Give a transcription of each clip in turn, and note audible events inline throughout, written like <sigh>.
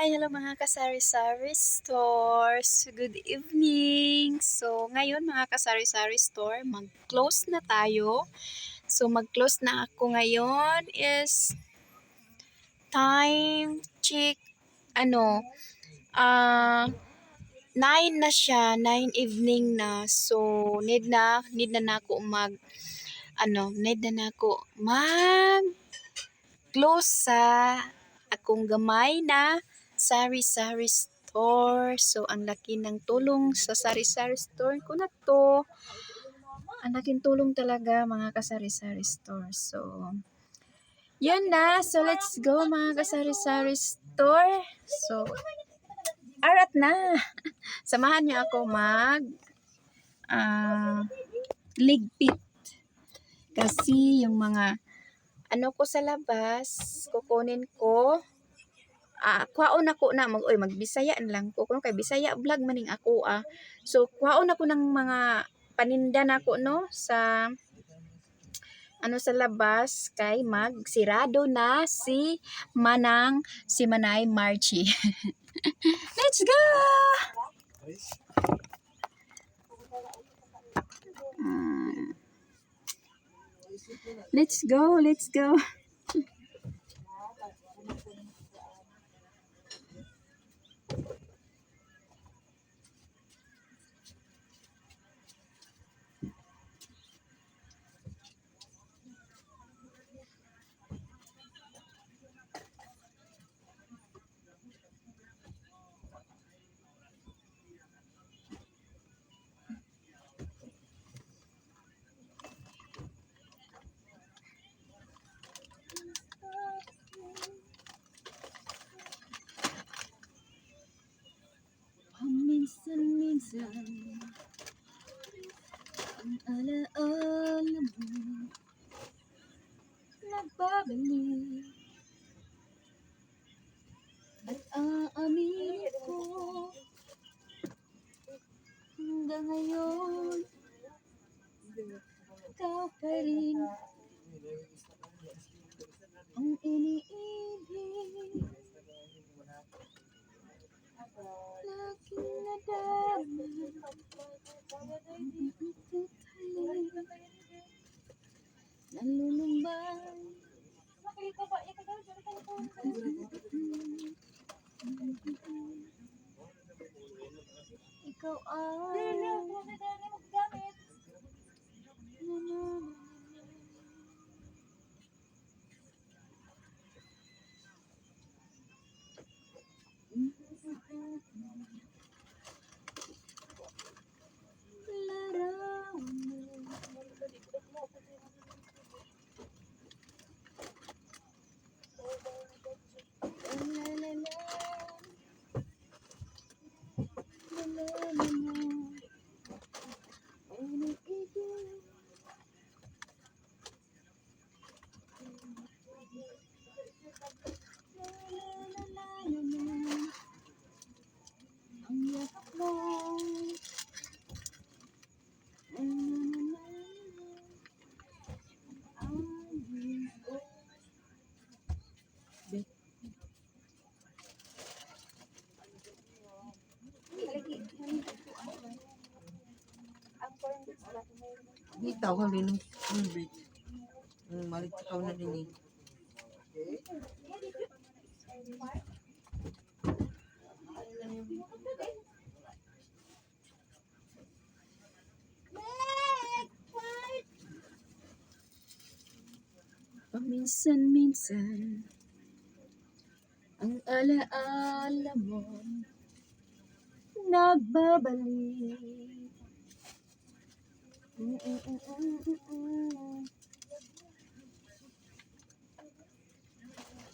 Hi! Hello mga kasari-sari stores. Good evening. So, ngayon mga kasari-sari store, mag-close na tayo. So, mag-close na ako ngayon is time check ano ah 9 na siya, 9 evening na. So, need na need na nako mag ano, need na nako mag close sa akong gamay na sari-sari store. So, ang laki ng tulong sa sari-sari store ko na to. Ang laking tulong talaga mga kasari-sari store. So, yun na. So, let's go mga kasari-sari store. So, arat na. <laughs> Samahan niyo ako mag ah ligpit. Kasi yung mga ano ko sa labas, kukunin ko. Ah, kwaon ako na mag oy magbisaya na lang ko kuno kay Bisaya vlog maning ako ah. So kwaon ako ng mga paninda nako no sa ano sa labas kay magsirado na si Manang si Manay Marchie. <laughs> Let's go! Let's go, let's go. Paminsan-minsan Ang alaala mo Nagbabalik At aaminin ko Hanggang ngayon Ikaw pa rin Ang iniibig Laging nadama Nalulumbay Ikaw ay Ang yakap mo Bitaw ka rin ng bridge. Ang malit ka na rin eh. Paminsan-minsan Ang alaala mo Nagbabalik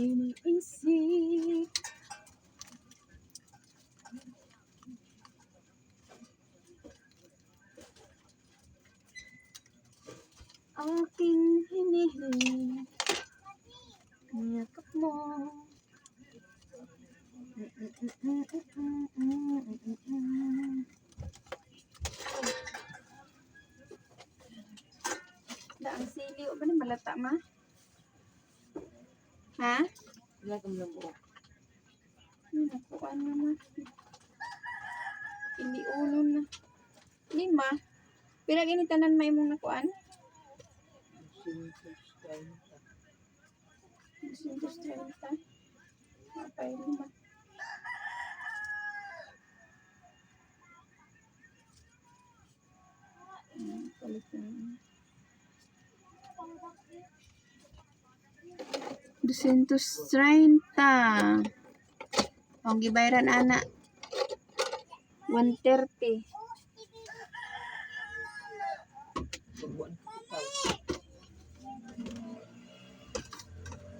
iniisip Aking hinihiling Niyakap mo Mm-mm-mm-mm-mm-mm-mm ang sili o ba ni malata ma? Ha? Wala kang lang buo. Hmm. Nakuha na na. Hindi uno na. Lima. Pila gini tanan may mong nakuan? Sintos tayo. 230. Apay lima. Hmm, palit na yun. 230. Ang gibayaran ana. 130. Pagbuan ko pa.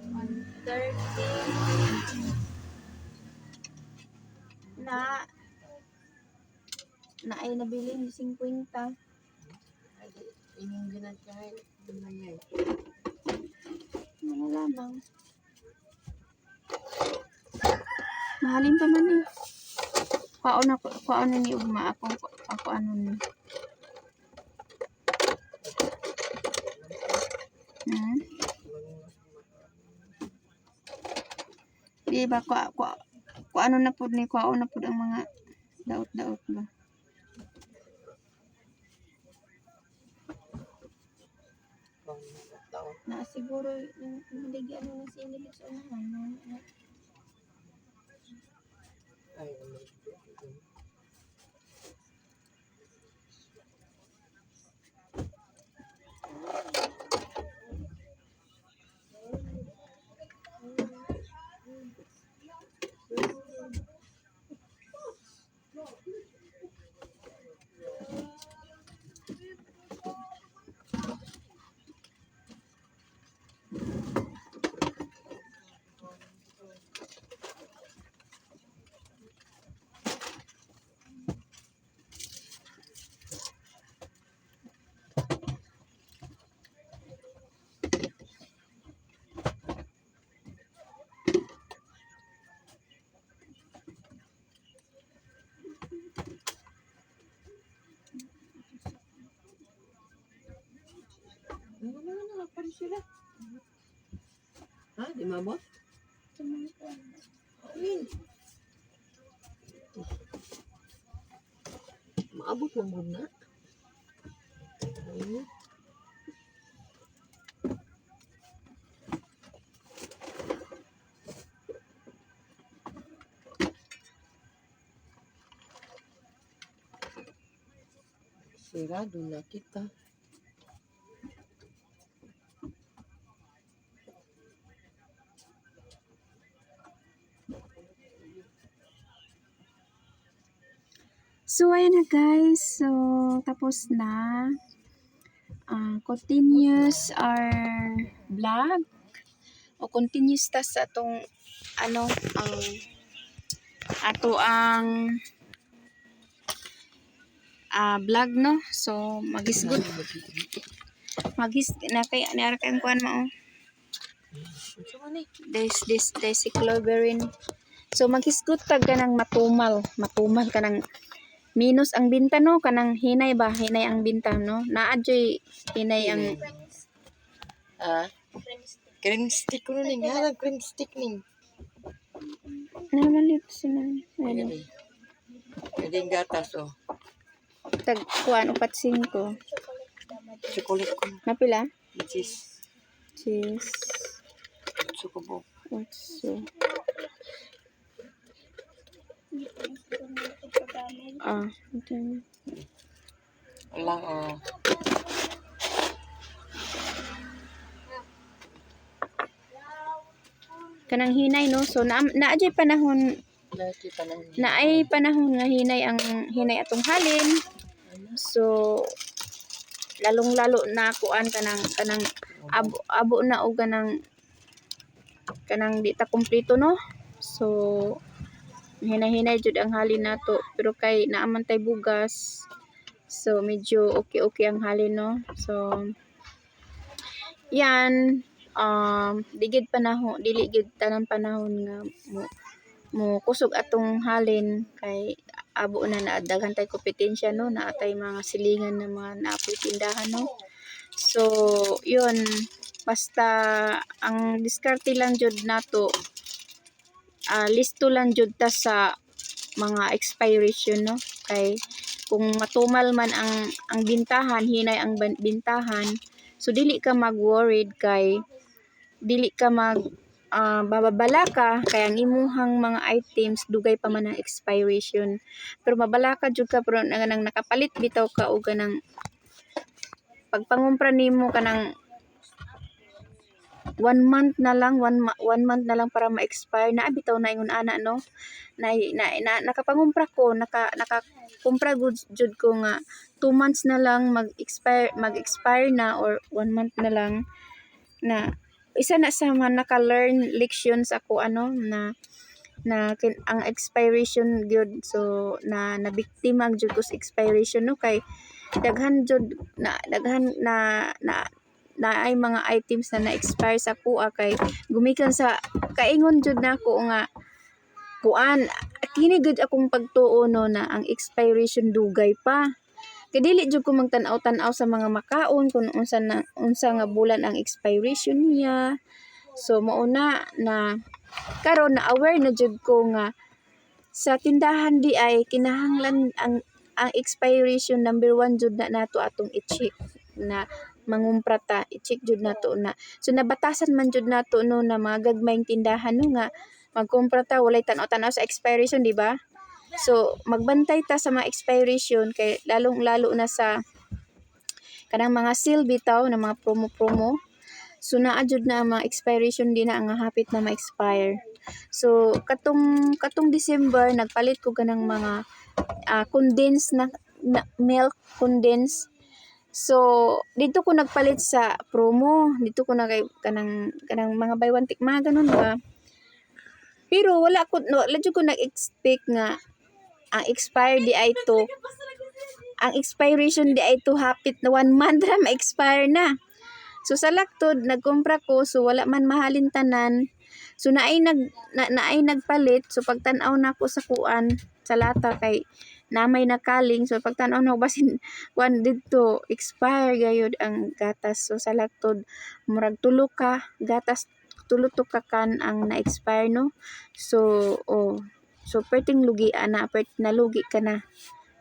130. Na na ay nabili ni 50. Inyong ginagkahay. Dumayay. Mga lamang. Mahalin pa man eh. Kwaon ako, kwaon na ni Ugma. Ako, ako ano ni. Hmm? Di ba, kwa, kwa, kwa ano na po ni, kwaon na po ang mga daot-daot ba? Pang tao. Na siguro, hindi ano na sinilig sa unahan. Ay, naman. Ano na na, pa rin sila. Ha? Di mabot? Ayun. Maabot lang mo na. Ayun. Sigurado na kita. Guys. So, tapos na. Ah, continuous our vlog. O continuous ta sa atong ano, ang ato ang ah vlog no. So, magisgod magis na kay ani ara kay kuan mao. Man eh. This this dicycloberin. So maghisgot tag kanang matumal, matumal kanang minus ang binta no kanang hinay ba hinay ang binta no naadjoy hinay ang Ah? Cream stick ko eh. Nga cream stick ning. namalit sila Pwede. Pwede yung gatas oh. tag kuan upat singko Chocolate ko. napila is cheese sukubo. what's so okay. Wala oh. kanang hinay no so na naadjoy panahon na ay panahon nga hinay ang hinay atong halin so lalong lalo na kuan kanang kanang abo, abo na og kanang kanang di ta kumpleto no so hinay-hinay jud ang halin nato pero kay naaman tay bugas. So medyo okay okay ang halin no? So yan um digid panahon dili gid tanan panahon nga mo mo kusog atong halin kay abo na naadaghan tay kompetensya no? Naatay mga silingan ng mga naapoy tindahan no? So yun basta ang diskarte lang jud nato ah, listo lang jud ta sa mga expiration no? Kay kung matumal man ang ang bintahan hinay ang bintahan so dili ka mag-worried kay dili ka mag ah, bababala ka kay ang imuhang mga items dugay pa man ang expiration. Pero mabala ka jud ka pero nang, nakapalit bitaw ka og kanang pagpangumpra nimo kanang one month na lang one, one month na lang para ma-expire. Na bitaw na ingon ana no? Na, na, na nakapangumpra ko naka nakakumpra gud jud ko nga two months na lang mag-expire mag-expire na or one month na lang na isa na sa mga naka-learn lections ako ano na na kin, ang expiration gyud. So na nabiktima jud ko sa expiration no? Kay daghan jud na daghan na na na ay mga items na na-expire sa kuha kay gumikan sa kaingon jud nako nga kuan. Kini akong pagtuo no na ang expiration dugay pa. Kay dili jud ko magtan-aw tan-aw sa mga makaon kung unsa na unsa nga bulan ang expiration niya. So mauna na karon na aware na jud ko nga sa tindahan di ay kinahanglan ang ang expiration number one jud na nato atong i-check na mangumpra ta i-check jud nato na. So nabatasan man jud nato no na mga gagmayng tindahan no nga magkumpra ta walay tan-aw tan-aw sa expiration di ba? So magbantay ta sa mga expiration kay lalong lalo na sa kanang mga sale bitaw na mga promo-promo. So naa jud na mga expiration din na ang hapit na ma-expire. So katong katong December nagpalit ko ganang mga ah, condensed na, na milk condensed So, dito ko nagpalit sa promo. Dito ko na kanang kanang mga buy one take mga ganun ba. Pero wala ko no, jud ko nag-expect nga ang expire di ay to. Ang expiration di ay to hapit na one month ra ma-expire na. So sa laktod nagkumpra ko so wala man mahalin tanan. So naay nag na, naay nagpalit so pagtan-aw na ko sa kuan sa lata kay namay nakaling so pagtan-aw na ko basin kuan <laughs> dito expire gayud ang gatas. So sa laktod murag tulo ka gatas tulo ka kan ang na-expire no? So oh so perting lugi ana pert nalugi ka na.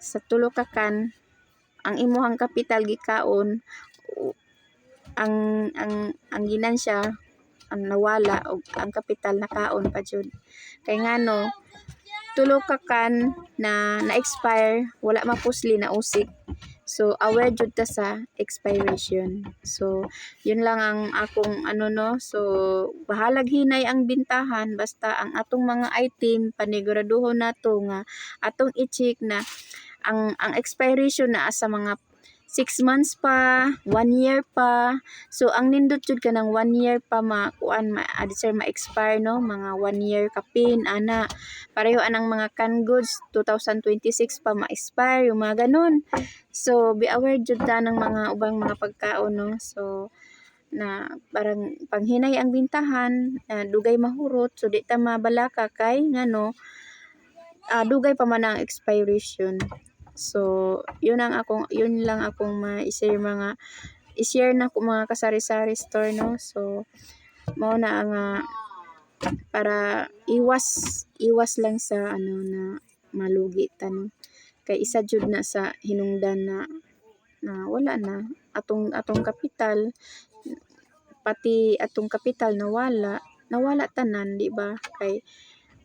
Sa tulo ka kan ang imuhang kapital gikaon ang ang ang ginansya ang nawala og ang kapital nakaon pa jud. Kay ngano tulo ka kan na na-expire wala mapusli na usik so aware jud ta sa expiration. So yun lang ang akong ano no? So bahalag hinay ang bintahan basta ang atong mga item paniguraduhon nato nga atong i-check na ang ang expiration na sa mga 6 months pa, 1 year pa. So ang nindot jud ka ng 1 year pa ma kuan ma adi sir ma-expire no, mga 1 year kapin ana. Pareho anang mga canned goods 2026 pa ma-expire yung mga ganun. So be aware jud ta ng mga ubang mga pagkaon no. So na parang panghinay ang bintahan, na dugay mahurot so di ta mabalaka kay ngano ah, dugay pa man ang expiration. So, yun ang akong yun lang akong ma-share mga i-share na ko mga kasari-sari store no. So, mao na ang ah, para iwas iwas lang sa ano na malugi ta no. Kay isa jud na sa hinungdan na na wala na atong atong kapital pati atong kapital nawala nawala tanan di ba kay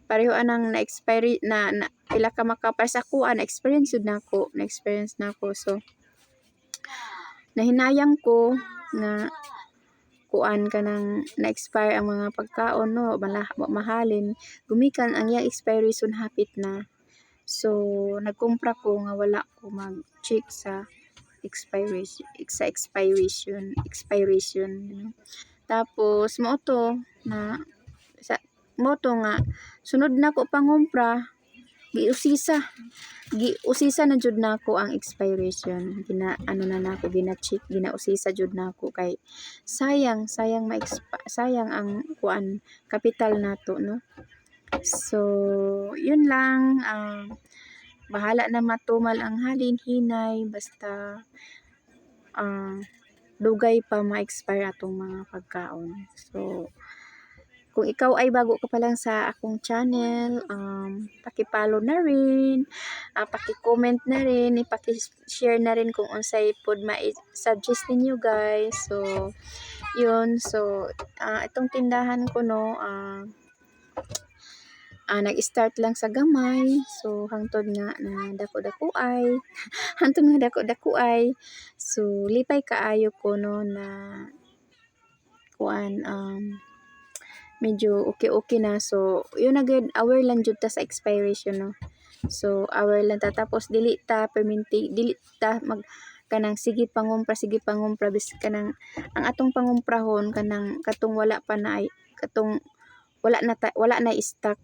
pareho anang na-expiry na, na pila ka makapay sa kuan na-experience jud nako na-experience nako. So nahinayang ko nga kuan ka nang na-expire ang mga pagkaon no mala, mahalin. Gumikan ang iyang expiration hapit na. So nagkumpra ko nga wala ko mag-check sa expiration sa expiration expiration you know. tapos mo to na sa mo to nga sunod na ko pangumpra giusisa. Giusisa na jud nako ang expiration. Gina ano na nako gina-check ginausisa jud nako. Kay sayang sayang ma sayang ang kuan kapital nato no? So yun lang ah, bahala na matumal ang halin hinay basta ah, dugay pa ma-expire atong mga pagkaon. So kung ikaw ay bago ka pa lang sa akong channel, um, paki-follow na rin, uh, paki-comment na rin, ipaki-share na rin kung unsay pod ma-suggest ninyo guys. So, yun. So, uh, itong tindahan ko no, uh, uh, nag-start lang sa gamay. So, hangtod nga na dako-dako ay, <laughs> hangtod nga dako-dako ay. So, lipay kaayo ko no na kuan um medyo okay-okay na. So, yun agad, aware lang jud ta sa expiration, no. So, aware lang ta. Tapos, dili ta perminti, dili ta mag, kanang sige pangumpra, sige pangumpra, bis kanang, ang atong pangumprahon, kanang, katong wala pa na ay, katong, wala na ta, wala na stock.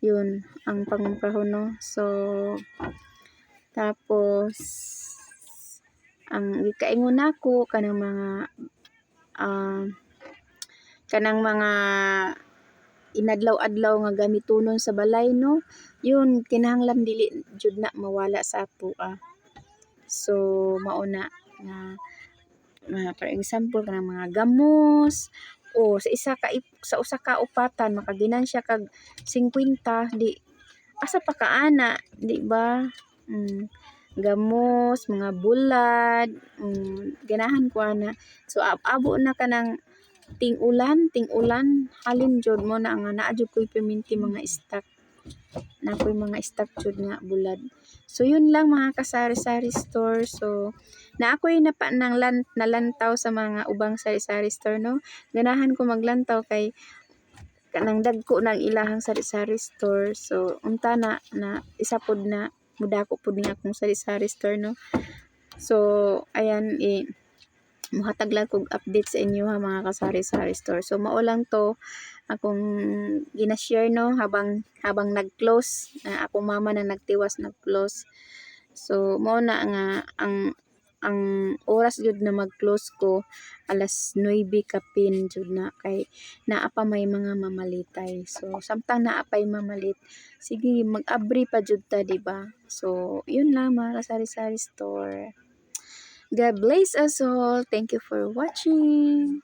Yun, ang pangumprahon, no. So, tapos, ang gikaingon nako kanang mga ah kanang mga inadlaw-adlaw nga gamitonon sa balay no? Yun kinahanglan dili jud na mawala sa ato ah. so mauna nga nga for example kanang mga gamos o sa isa ka sa usa ka upatan makaginansya kag 50 di asa pa kaana di ba? Mm, gamos mga bulad mm, ganahan ko ana. So ab- abo na kanang ting ulan, ting ulan, halin jud mo na nga naa jud ko'y perminti mga stock. Na ko'y mga stock jud nga bulad. So yun lang mga kasari-sari store. So na ako'y napa nang lan, nalantaw sa mga ubang sari-sari store no. Ganahan ko maglantaw kay kanang dagko ng ilahang sari-sari store. So unta na na isa pod na mudako pod ni akong sari-sari store no. So ayan eh muhatag lang kog update sa inyo ha mga kasari-sari store. So mao lang to akong gina-share no habang habang nag-close na akong mama na nagtiwas nag-close. So mao na nga ang ang oras jud na mag-close ko alas 9 kapin jud na kay naa pa may mga mamalitay. So samtang naa pay mamalit, sige mag-abri pa jud ta di ba? So yun lang mga kasari-sari store. God bless us all. Thank you for watching.